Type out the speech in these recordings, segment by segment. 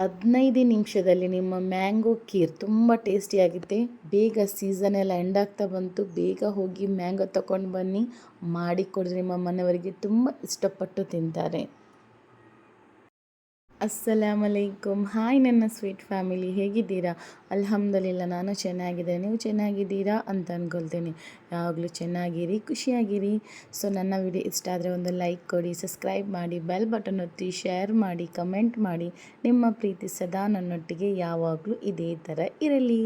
ಹದಿನೈದು ನಿಮಿಷದಲ್ಲಿ ನಿಮ್ಮ ಮ್ಯಾಂಗೋ ಕೀರ್ ತುಂಬ ಟೇಸ್ಟಿಯಾಗಿದೆ ಬೇಗ ಸೀಸನ್ ಎಲ್ಲ ಎಂಡ್ ಆಗ್ತಾ ಬಂತು. ಬೇಗ ಹೋಗಿ ಮ್ಯಾಂಗೋ ತಗೊಂಡು ಬನ್ನಿ. ಮಾಡಿಕೊಡ್ರಿ ನಿಮ್ಮ ಮನೆಯವರಿಗೆ. ತುಂಬ ಇಷ್ಟಪಟ್ಟು ತಿಂತಾರೆ. ಅಸ್ಸಲಾಮ್ ಅಲೈಕುಮ್ ಹಾಯ್ ನನ್ನ ಸ್ವೀಟ್ ಫ್ಯಾಮಿಲಿ ಹೇಗಿದ್ದೀರಾ? ಅಲ್ಹಮ್ದುಲಿಲ್ಲ, ನಾನು ಚೆನ್ನಾಗಿದ್ದೇನೆ. ನೀವು ಚೆನ್ನಾಗಿದ್ದೀರಾ ಅಂತ ಅಂದ್ಕೊಳ್ತೇನೆ ಯಾವಾಗಲೂ ಚೆನ್ನಾಗಿರಿ, ಖುಷಿಯಾಗಿರಿ. ಸೊ ನನ್ನ ವಿಡಿಯೋ ಇಷ್ಟ ಆದರೆ ಒಂದು ಲೈಕ್ ಕೊಡಿ ಸಬ್ಸ್ಕ್ರೈಬ್ ಮಾಡಿ ಬೆಲ್ ಬಟನ್ ಒತ್ತಿ ಶೇರ್ ಮಾಡಿ ಕಮೆಂಟ್ ಮಾಡಿ. ನಿಮ್ಮ ಪ್ರೀತಿ ಸದಾ ನನ್ನೊಟ್ಟಿಗೆ ಯಾವಾಗಲೂ ಇದೇ ಥರ ಇರಲಿ.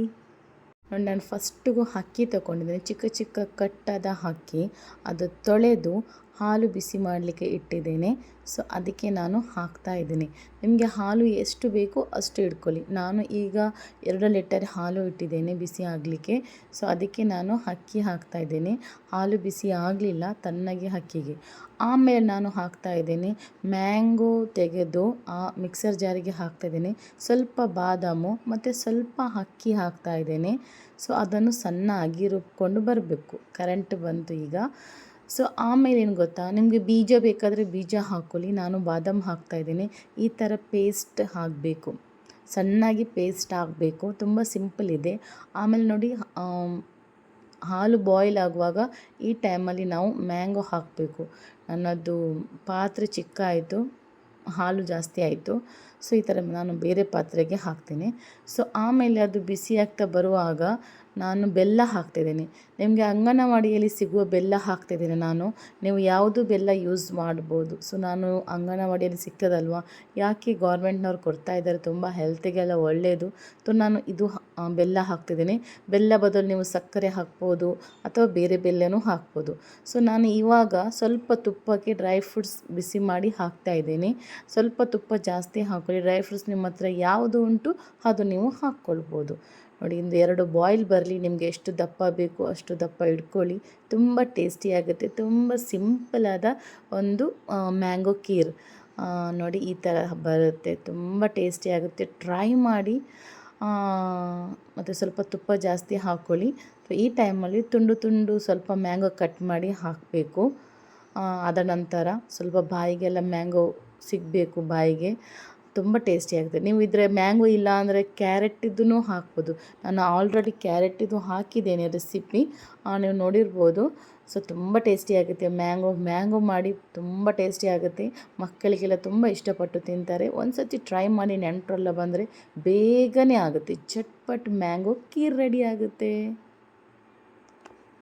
ನೋಡಿ, ನಾನು ಫಸ್ಟಿಗೂ ಹಕ್ಕಿ ತೊಗೊಂಡಿದ್ದೀನಿ. ಚಿಕ್ಕ ಚಿಕ್ಕ ಕಟ್ಟಾದ ಹಕ್ಕಿ. ಅದು ತೊಳೆದು ಹಾಲು ಬಿಸಿ ಮಾಡಲಿಕ್ಕೆ ಇಟ್ಟಿದ್ದೇನೆ. ಸೊ, ಅದಕ್ಕೆ ನಾನು ಹಾಕ್ತಾ ಇದ್ದೀನಿ. ನಿಮಗೆ ಹಾಲು ಎಷ್ಟು ಬೇಕೋ ಅಷ್ಟು ಇಟ್ಕೊಳ್ಳಿ. ನಾನು ಈಗ ಎರಡು ಲೀಟರ್ ಹಾಲು ಇಟ್ಟಿದ್ದೇನೆ ಬಿಸಿ ಆಗಲಿಕ್ಕೆ. ಸೊ, ಅದಕ್ಕೆ ನಾನು ಅಕ್ಕಿ ಹಾಕ್ತಾ ಇದ್ದೇನೆ. ಹಾಲು ಬಿಸಿ ಆಗಲಿಲ್ಲ, ತಣ್ಣಗೆ ಅಕ್ಕಿಗೆ. ಆಮೇಲೆ ನಾನು ಹಾಕ್ತಾ ಇದ್ದೇನೆ ಮ್ಯಾಂಗೋ ತೆಗೆದು ಆ ಮಿಕ್ಸರ್ ಜಾರಿಗೆ ಹಾಕ್ತಾ ಇದ್ದೇನೆ. ಸ್ವಲ್ಪ ಬಾದಾಮು ಮತ್ತು ಸ್ವಲ್ಪ ಅಕ್ಕಿ ಹಾಕ್ತಾ ಇದ್ದೇನೆ. ಸೊ, ಅದನ್ನು ಸಣ್ಣಾಗಿ ರುಬ್ಕೊಂಡು ಬರಬೇಕು. ಕರೆಂಟ್ ಬಂತು ಈಗ. ಸೊ ಆಮೇಲೆ ಏನು ಗೊತ್ತಾ? ನಿಮಗೆ ಬೀಜ ಬೇಕಾದರೆ ಬೀಜ ಹಾಕ್ಕೊಳ್ಳಿ. ನಾನು ಬಾದಾಮ್ ಹಾಕ್ತಾಯಿದ್ದೀನಿ ಈ ಥರ ಪೇಸ್ಟ್ ಹಾಕಬೇಕು. ಸಣ್ಣಾಗಿ ಪೇಸ್ಟ್ ಆಗಬೇಕು ತುಂಬ ಸಿಂಪಲ್ ಇದೆ. ಆಮೇಲೆ ನೋಡಿ ಹಾಲು ಬಾಯ್ಲ್ ಆಗುವಾಗ ಈ ಟೈಮಲ್ಲಿ ನಾವು ಮ್ಯಾಂಗೋ ಹಾಕಬೇಕು. ನನ್ನದು ಪಾತ್ರೆ ಚಿಕ್ಕ ಆಯಿತು. ಹಾಲು ಜಾಸ್ತಿ ಆಯಿತು. ಸೊ ಈ ಥರ ನಾನು ಬೇರೆ ಪಾತ್ರೆಗೆ ಹಾಕ್ತೀನಿ. ಸೊ ಆಮೇಲೆ ಅದು ಬಿಸಿ ಆಗ್ತಾ ಬರುವಾಗ ನಾನು ಬೆಲ್ಲ ಹಾಕ್ತಿದ್ದೀನಿ. ನಿಮಗೆ ಅಂಗನವಾಡಿಯಲ್ಲಿ ಸಿಗುವ ಬೆಲ್ಲ ಹಾಕ್ತಿದ್ದೀನಿ ನಾನು. ನೀವು ಯಾವುದು ಬೆಲ್ಲ ಯೂಸ್ ಮಾಡ್ಬೋದು. ಸೊ, ನಾನು ಅಂಗನವಾಡಿಯಲ್ಲಿ ಸಿಗ್ತದಲ್ವ ಯಾಕೆ ಗೌರ್ಮೆಂಟ್ನವ್ರು ಕೊಡ್ತಾ ಇದ್ದಾರೆ? ತುಂಬ ಹೆಲ್ತಿಗೆಲ್ಲ ಒಳ್ಳೆಯದು ಸೊ, ನಾನು ಇದು ಬೆಲ್ಲ ಹಾಕ್ತಿದ್ದೀನಿ. ಬೆಲ್ಲ ಬದಲು ನೀವು ಸಕ್ಕರೆ ಹಾಕ್ಬೋದು ಅಥವಾ ಬೇರೆ ಬೆಲ್ಲನೂ ಹಾಕ್ಬೋದು. ಸೊ, ನಾನು ಇವಾಗ ಸ್ವಲ್ಪ ತುಪ್ಪಕ್ಕೆ ಡ್ರೈ ಫ್ರೂಟ್ಸ್ ಬಿಸಿ ಮಾಡಿ ಹಾಕ್ತಾ ಇದ್ದೀನಿ. ಸ್ವಲ್ಪ ತುಪ್ಪ ಜಾಸ್ತಿ ಹಾಕೊಳ್ಳಿ ಡ್ರೈ ಫ್ರೂಟ್ಸ್ ನಿಮ್ಮ ಹತ್ರ ಯಾವುದು ಉಂಟು ಅದು ನೀವು ಹಾಕ್ಕೊಳ್ಬೋದು. ನೋಡಿ, ಇಂದು ಎರಡು ಬಾಯ್ಲ್ ಬರಲಿ, ನಿಮಗೆ ಎಷ್ಟು ದಪ್ಪ ಬೇಕು ಅಷ್ಟು ದಪ್ಪ ಇಟ್ಕೊಳ್ಳಿ. ತುಂಬ ಟೇಸ್ಟಿಯಾಗುತ್ತೆ ತುಂಬ ಸಿಂಪಲಾದ ಒಂದು ಮ್ಯಾಂಗೋ ಕೀರ್ ನೋಡಿ, ಈ ಥರ ಬರುತ್ತೆ. ತುಂಬ ಟೇಸ್ಟಿಯಾಗುತ್ತೆ ಟ್ರೈ ಮಾಡಿ ಮತ್ತು ಸ್ವಲ್ಪ ತುಪ್ಪ ಜಾಸ್ತಿ ಹಾಕ್ಕೊಳ್ಳಿ ಈ ಟೈಮಲ್ಲಿ ತುಂಡು ತುಂಡು ಸ್ವಲ್ಪ ಮ್ಯಾಂಗೋ ಕಟ್ ಮಾಡಿ ಹಾಕಬೇಕು. ಅದ ನಂತರ ಸ್ವಲ್ಪ ಬಾಯಿಗೆಲ್ಲ ಮ್ಯಾಂಗೋ ಸಿಗಬೇಕು ಬಾಯಿಗೆ. ತುಂಬ ಟೇಸ್ಟಿಯಾಗುತ್ತೆ ನೀವು ಇದ್ರೆ ಮ್ಯಾಂಗೋ ಇಲ್ಲ ಅಂದರೆ ಕ್ಯಾರೆಟಿದ್ದೂ ಹಾಕ್ಬೋದು. ನಾನು ಆಲ್ರೆಡಿ ಕ್ಯಾರೆಟಿದು ಹಾಕಿದ್ದೇನೆ ರೆಸಿಪಿ ನೀವು ನೋಡಿರ್ಬೋದು. ಸೊ, ತುಂಬ ಟೇಸ್ಟಿಯಾಗುತ್ತೆ ಮ್ಯಾಂಗೋ. ಮ್ಯಾಂಗೋ ಮಾಡಿ ತುಂಬ ಟೇಸ್ಟಿಯಾಗುತ್ತೆ ಮಕ್ಕಳಿಗೆಲ್ಲ ತುಂಬ ಇಷ್ಟಪಟ್ಟು ತಿಂತಾರೆ. ಒಂದು ಸತಿ ಟ್ರೈ ಮಾಡಿ ನೆಂಟರೆಲ್ಲ ಬಂದರೆ ಬೇಗನೆ ಆಗುತ್ತೆ. ಚಟ್ಪಟ್ ಮ್ಯಾಂಗೋ ಕೀರ್ ರೆಡಿ ಆಗುತ್ತೆ.